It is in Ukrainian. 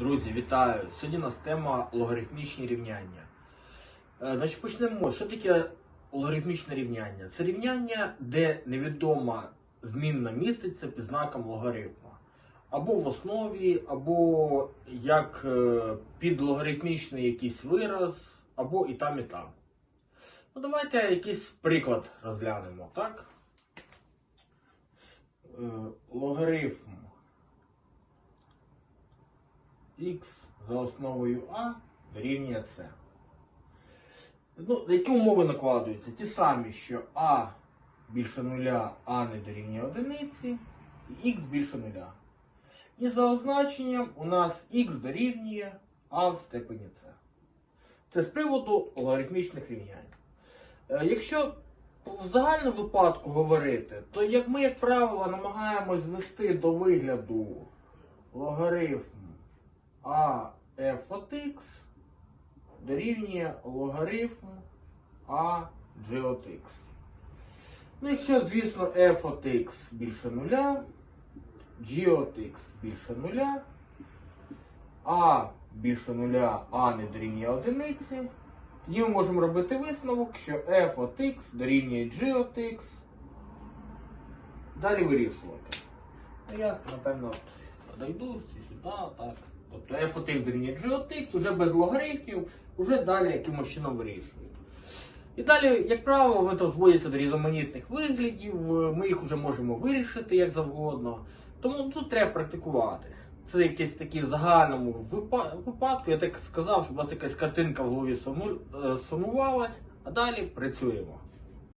Друзі, вітаю! Сьогодні у нас тема логарифмічні рівняння. Е, Значить, почнемо. Що таке логарифмічне рівняння? Це рівняння, де невідома змінна міститься під знаком логарифма. Або в основі, або як е, підлогарифмічний якийсь вираз, або і там, і там. Ну, давайте якийсь приклад розглянемо, так? Е, Логарифм x за основою а дорівнює c. Ну, які умови накладуються? Ті самі, що а більше нуля, а не дорівнює одиниці, і х більше нуля. І за означенням у нас х дорівнює а в степені c. Це з приводу логарифмічних рівнянь. Е, Якщо в загальному випадку говорити, то як ми, як правило, намагаємось звести до вигляду логарифм а f от x дорівнює логарифм а g от x. Ну, якщо, звісно, f от x більше нуля, g от x більше нуля, а більше нуля, а не дорівнює одиниці, тоді ми можемо робити висновок, що f от x дорівнює g от x. Далі вирішувати. Я, напевно, дойду чи сюди, так. Тобто f от x дорівнює g от x, вже без логарифмів, вже далі якимось чином вирішують. І далі, як правило, вони там зводяться до різноманітних виглядів, е, ми їх вже можемо вирішити як завгодно. Тому тут треба практикуватись. Це якийсь такий в загальному випадку, я так сказав, щоб у вас якась картинка в голові е, а далі працюємо.